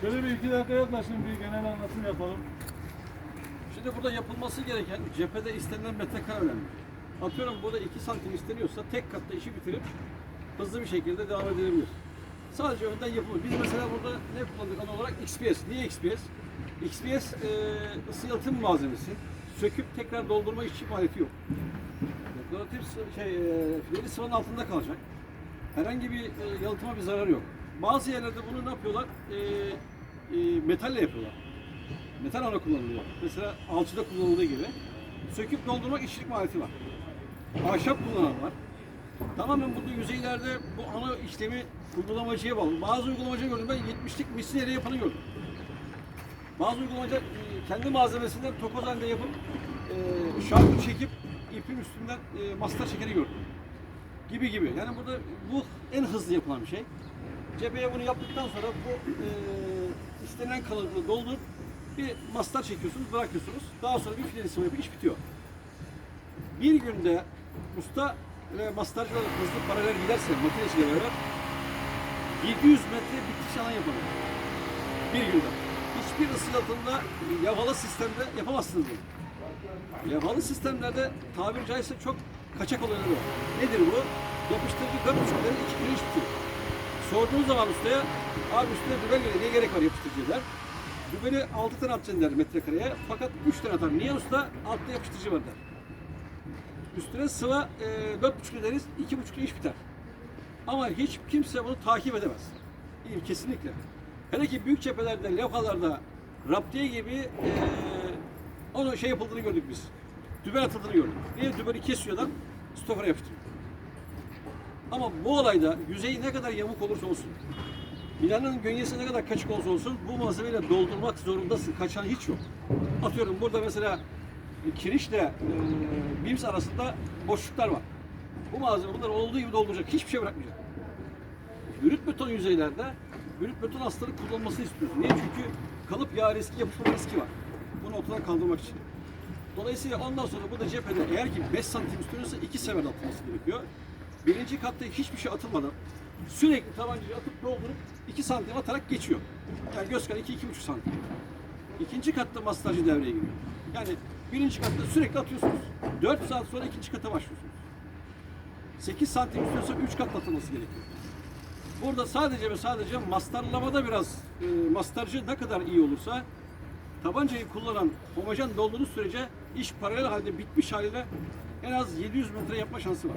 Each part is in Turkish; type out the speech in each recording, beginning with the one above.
Şöyle bir iki dakika yaklaşın bir genel anlatım yapalım. Şimdi burada yapılması gereken cephede istenilen metrekare önemli. Atıyorum burada 2 santim isteniyorsa tek katta işi bitirip hızlı bir şekilde devam edilebilir. Sadece önden yapılır. Biz mesela burada ne kullandık ana olarak XPS. Niye XPS? XPS e, ısı yalıtım malzemesi. Söküp tekrar doldurma işçi maliyeti yok. Dekoratif sı- şey, e, sıvanın altında kalacak. Herhangi bir e, yalıtıma bir zararı yok. Bazı yerlerde bunu ne yapıyorlar? E, e, metalle yapıyorlar. Metal ana kullanılıyor. Mesela alçıda kullanıldığı gibi. Söküp doldurmak işçilik maliyeti var. Ahşap kullanan var. Tamamen burada yüzeylerde bu ana işlemi uygulamacıya bağlı. Bazı uygulamacı gördüm ben 70'lik misliyle yapanı gördüm. Bazı uygulamacı e, kendi malzemesinden tokoz halinde yapıp e, şarkı çekip ipin üstünden e, mastar şekeri gördüm. Gibi gibi. Yani burada bu en hızlı yapılan bir şey. Cepheye bunu yaptıktan sonra bu e, istenilen kalınlığı doldurup bir mastar çekiyorsunuz, bırakıyorsunuz. Daha sonra bir fileli sıvı yapıp iş bitiyor. Bir günde usta ve mastarcılar hızlı paralel giderse makinesiyle beraber 700 metre bitiş alan yapabilir. Bir günde. Hiçbir ısı yalıtımda yavalı sistemde yapamazsınız bunu. Yavalı sistemlerde tabiri caizse çok kaçak olayları var. Nedir bu? Yapıştırıcı 4,5 lira 2 kilo iş. Sorduğunuz zaman ustaya, abi üstüne dübel geliyor, niye gerek var yapıştırıcıya der. Dübeli 6 tane atacaksın der metrekareye, fakat 3 tane atar. Niye usta? Altta yapıştırıcı var der. Üstüne sıva e, 4,5 lira deriz, 2,5 lira iş biter. Ama hiç kimse bunu takip edemez. İyi, kesinlikle. Hele ki büyük cephelerde, levhalarda, raptiye gibi e, onu şey yapıldığını gördük biz. Dübel atıldığını gördük. Niye? Dübeli kesiyor adam, stofera yapıştırıyor. Ama bu olayda yüzeyi ne kadar yamuk olursa olsun, binanın gönyesi ne kadar kaçık olursa olsun bu malzemeyle doldurmak zorundasın. Kaçan hiç yok. Atıyorum burada mesela kirişle e, bims arasında boşluklar var. Bu malzeme bunlar olduğu gibi dolduracak. Hiçbir şey bırakmayacak. Brüt beton yüzeylerde brüt beton astarı kullanılmasını istiyorsun. Niye? Çünkü kalıp yağ riski, yapışma riski var. Bunu ortadan kaldırmak için. Dolayısıyla ondan sonra bu da cephede eğer ki 5 santim üstünüzse iki sefer atılması gerekiyor. Birinci katta hiçbir şey atılmadan sürekli tabancayı atıp doldurup 2 santim atarak geçiyor. Yani göz kararı 2-2,5 santim. İkinci katta mastajı devreye giriyor. Yani birinci katta sürekli atıyorsunuz. 4 saat sonra ikinci kata başlıyorsunuz. 8 santim istiyorsa 3 kat atılması gerekiyor. Burada sadece ve sadece mastarlamada biraz e, mastarcı ne kadar iyi olursa tabancayı kullanan homojen dolduğunuz sürece iş paralel halde bitmiş haliyle en az 700 metre yapma şansı var.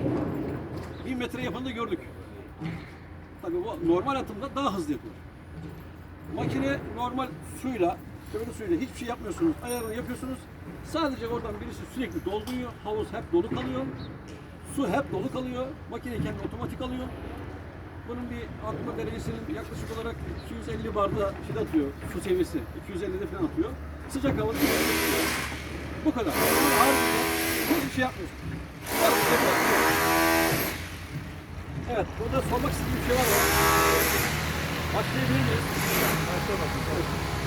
1000 metre yapanı da gördük. Tabii bu normal atımda daha hızlı yapılır. Makine normal suyla, kömür suyla hiçbir şey yapmıyorsunuz. Ayarını yapıyorsunuz. Sadece oradan birisi sürekli dolduruyor. Havuz hep dolu kalıyor. Su hep dolu kalıyor. Makine kendi otomatik alıyor. Bunun bir atma derecesinin yaklaşık olarak 250 barda şey atıyor. Su seviyesi. 250'de falan atıyor. Sıcak havada. Bu kadar. Haricinde hiçbir şey yapmıyorsun. Evet, burada sormak istediğim bir şey var mı? Başlayabilir miyiz? Başlayalım.